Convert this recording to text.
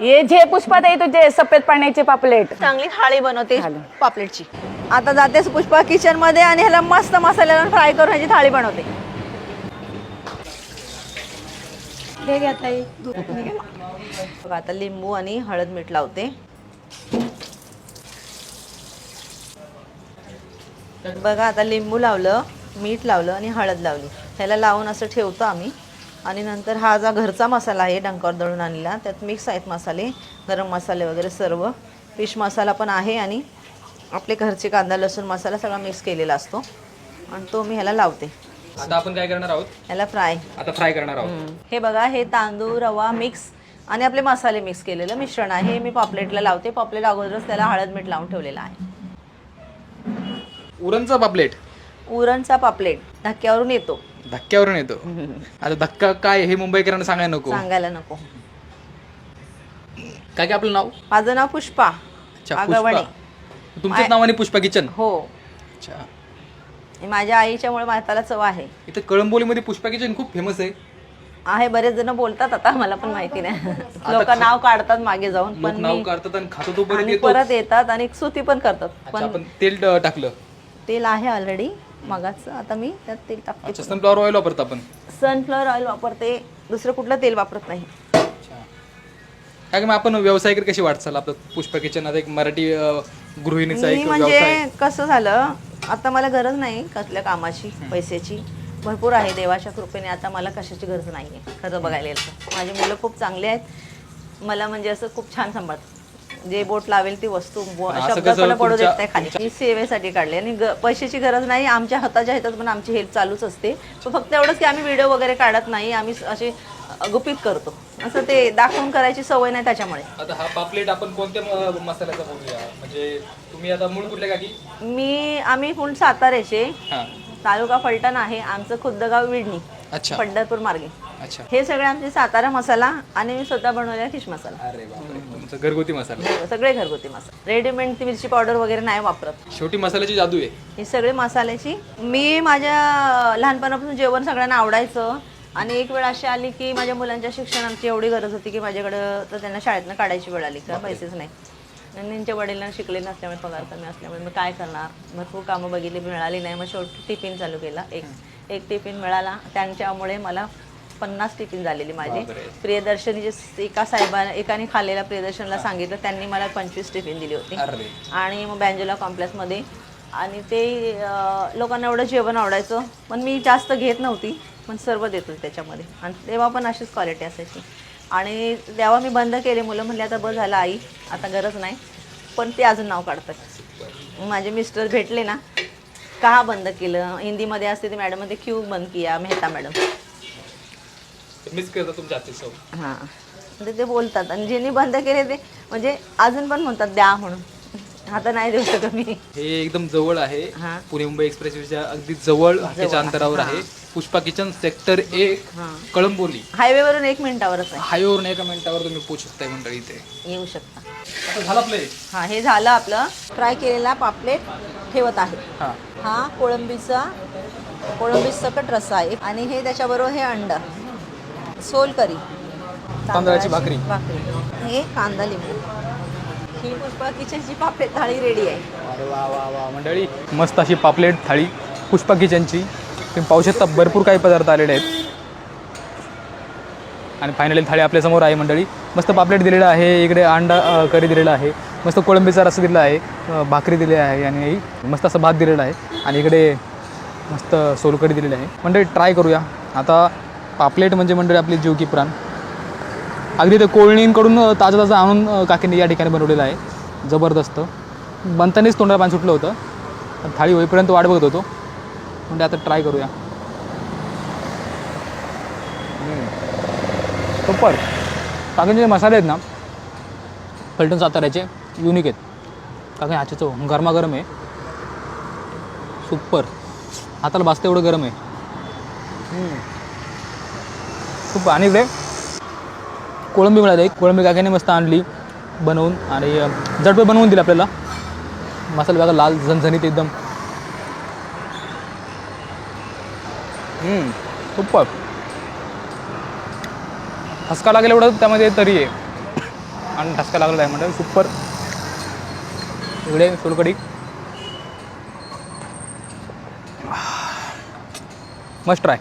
हे जे पुष्पात आहे तुझे सफेद पाण्याचे पापलेट. चांगली थाळी बनवते. पापलेटची. आता जातेस पुष्पा किचनमध्ये आणि ह्याला मस्त मसाल्याला फ्राय करून ह्याची थाळी बनवते. हे घ्या ताई. बघा आता लिंबू आणि हळद मीठ लावते. बघा आता लिंबू लावलं मीठ लावलं आणि हळद लावली. ह्याला लावून असं ठेवतो आम्ही. आणि नंतर हा जा घरचा मसाला आहे डंकावर दळून आणलेला त्यात मिक्स आहेत मसाले गरम मसाले वगैरे सर्व. फिश मसाला पण आहे आणि आपले घरचे कांदा लसूण मसाला सगळा मिक्स केलेला असतो. आणि तो मी ह्याला लावते. आता आपण काय करणार आहोत? ह्याला फ्राय. आता फ्राय करणार आहोत. हे बघा हे तांदूळ रवा मिक्स आणि आपले मसाले मिक्स केलेलं मिश्रण आहे. हे मी पॉपलेटला लावते. पॉपलेट अगोदरच त्याला हळद मीठ लावून ठेवलेलं आहे. उरणचा पापलेट. उरणचा पापलेट धक्क्यावरून येतो. धक्क्यावरून येतो. आता धक्का काय हे मुंबईकरांना सांगायला नको. सांगायला नको. काय काय आपलं नाव? माझं नाव पुष्पा. अच्छा आगवणे. पुष्पा तुमच्याच नावाने पुष्पा किचन? हो. अच्छा. माझ्या आईच्यामुळे माताला चव आहे. इथं कळंबोलीमध्ये पुष्पा किचन खूप फेमस आहे. आहे बरेच जण बोलतात आता मला पण माहिती नाही. लोक नाव काढतात मागे जाऊन लोक पण नाव मी काढतात आणि खातो तो परत आणि येतो परत येतात आणि स्तुती पण करतात. पण आपण तेल टाकलं. तेल आहे ऑलरेडी मगाच. आता मी त्यात तेल टाकते अच्छा सनफ्लॉवर ऑइल वापरतो आपण? सनफ्लॉवर ऑइल वापरते दुसरं कुठलं तेल वापरत नाही. अच्छा. काय मग आपण व्यवसायिक कशी वाटचाल? आपलं पुष्पा किचन आता एक मराठी अं, गृहिणीचा मी एक म्हणजे व्यवसाय कसं झालं आता मला गरज नाही कसल्या कामाची पैशाची. भरपूर आहे देवाच्या कृपेने आता मला कशाची गरज नाही आहे खरं बघायला गेलं तर. माझी मुलं खूप चांगली आहेत. मला म्हणजे असं खूप छान सांभाळतात. जे बोट लावेल ती वस्तू बो- असं कसं पडू देत नाही खाली. मी सेवेसाठी काढली. आणि ग- पैशाची गरज नाही आमच्या हाताच्या ह्याच्यात पण आमची हेल्प चालूच असते. पण फक्त एवढंच की आम्ही व्हिडिओ वगैरे काढत नाही आम्ही असे अ, गुपित करतो. असं ते दाखवून करायची सवय नाही त्याच्यामुळे. आता हा पापलेट आपण कोणत्या म- मसाल्याचा बोलूया म्हणजे तुम्ही आता मूळ कुठल्या काकी मी आम्ही फुल साताऱ्याचे. हा. तालुका फलटण आहे आमचं खुद्दगाव विडणी अच्छा. पंढरपूर मार्गे. अच्छा. हे सगळे आमचे सातारा मसाला आणि मी स्वतः बनवलेला फिश मसाला. अरे बापरे. तुमचा घरगुती मसाला. सगळे घरगुती मसाला. रेडीमेड मिरची पावडर वगैरे नाही वापरत. शेवटी मसाल्याची जादू आहे. ही सगळे मसाल्याची. मी माझ्या लहानपणापासून जेवण सगळ्यांना आवडायचं. आणि एक वेळ अशी आली की माझ्या मुलांच्या शिक्षणाची एवढी गरज होती की माझ्याकडं तर त्यांना शाळेतनं काढायची वेळ आली. का पैसेच नाही. आणि त्यांच्या वडिलांना शिकले नसल्यामुळे पगार कमी असल्यामुळे मी काय करणार? भरपूर कामं बघितली मिळाली नाही. मग शेवटी टिफिन चालू केला. एक एक टिफिन मिळाला. त्यांच्यामुळे मला पन्नास टिफिन झालेली माझी. प्रियदर्शनी जे एका साहेबांना एकाने खाल्लेल्या प्रियदर्शनला सांगितलं त्यांनी मला पंचवीस टिफिन दिली होती. आणि मग बँजोला कॉम्प्लेक्समध्ये आणि ते लोकांना एवढं जेवण आवडायचं पण मी जास्त घेत नव्हती पण सर्व देत होते त्याच्यामध्ये. आणि तेव्हा पण अशीच क्वालिटी असायची. आणि तेव्हा मी बंद केले मुलं म्हणले आता बस झालं आई आता गरज नाही. पण ते अजून नाव काढतात. माझे मिस्टर भेटले ना का बंद केलं? हिंदीमध्ये असते ते मॅडम ते क्यू बंद किया मेहता मॅडम. मिस करता तुमच्या हातची चव हां. म्हणजे ते बोलतात. आणि ज्यांनी बंद केले ते म्हणजे अजून पण म्हणतात द्या म्हणून. आता नाही देऊ शकत मी. हे एकदम जवळ आहे. हा. पुणे मुंबई एक्सप्रेसवेच्या अगदी जवळ हाकेच्या अंतरावर आहे. पुष्पा किचन सेक्टर एक हां. कळंबोली. हायवेवरून एक मिनिटावरच आहे. हायवेवरून एका मिनिटावर तुम्ही पोहोचू शकताय मंडळी इथे. येऊ शकता. आता झालं आपले हा? हे झालं आपलं. फ्राय केलेला पापलेट ठेवत आहे. हा. हा कोळंबीचा कोळंबी सकट रस्सा आहे. आणि हे त्याच्याबरोबर हे अंड. सोलकरी तांदळाची भाकरी. भाकरी. हे कांदा लिंबू. ही पुष्पा किचनची पापलेट थाळी रेडी आहे. अरे वा वा वा मंडळी मस्त अशी पापलेट थाळी पुष्पा किचनची तुम्ही पाहू शकता भरपूर काही पदार्थ आलेले आहेत. आणि फायनली थाळी आपल्यासमोर आहे मंडळी. मस्त पापलेट दिलेलं आहे इकडे अंडा अ, करी दिलेला आहे. मस्त कोळंबीचा रस दिलेला आहे अ, भाकरी दिली आहे आणि मस्त असं भात दिलेला आहे. आणि इकडे मस्त सोलकढी दिलेली आहे. मंडळी ट्राय करूया. आता पापलेट म्हणजे मंडळी आपली जीव की प्राण. अगदी ते कोळणींकडून ताजं ताजं आणून काकींनी या ठिकाणी बनवलेलं आहे. जबरदस्त. बनतानीच तोंडाला पाणी सुटलं होतं. पण थाळी होईपर्यंत वाट बघत होतो. म्हणजे आता ट्राय करूया. सुपर. काकींचे जे मसाले आहेत ना फलटण साताऱ्याचे युनिक आहेत. काकी ह्याचे चव गरमागरम आहे. सुपर. हाताला भाजतं एवढं गरम आहे. खूप आणि इकडे कोळंबी मिळाली. कोळंबी काक्याने मस्त आणली बनवून आणि अ, झटपट बनवून दिली आपल्याला. मसाला बघा लाल झणझणीत एकदम. खूप ठसका लागेल एवढं त्यामध्ये तरी आहे. आणि ठसका लागलेला आहे म्हणजे सुपर इकडे सोलकढी. Must try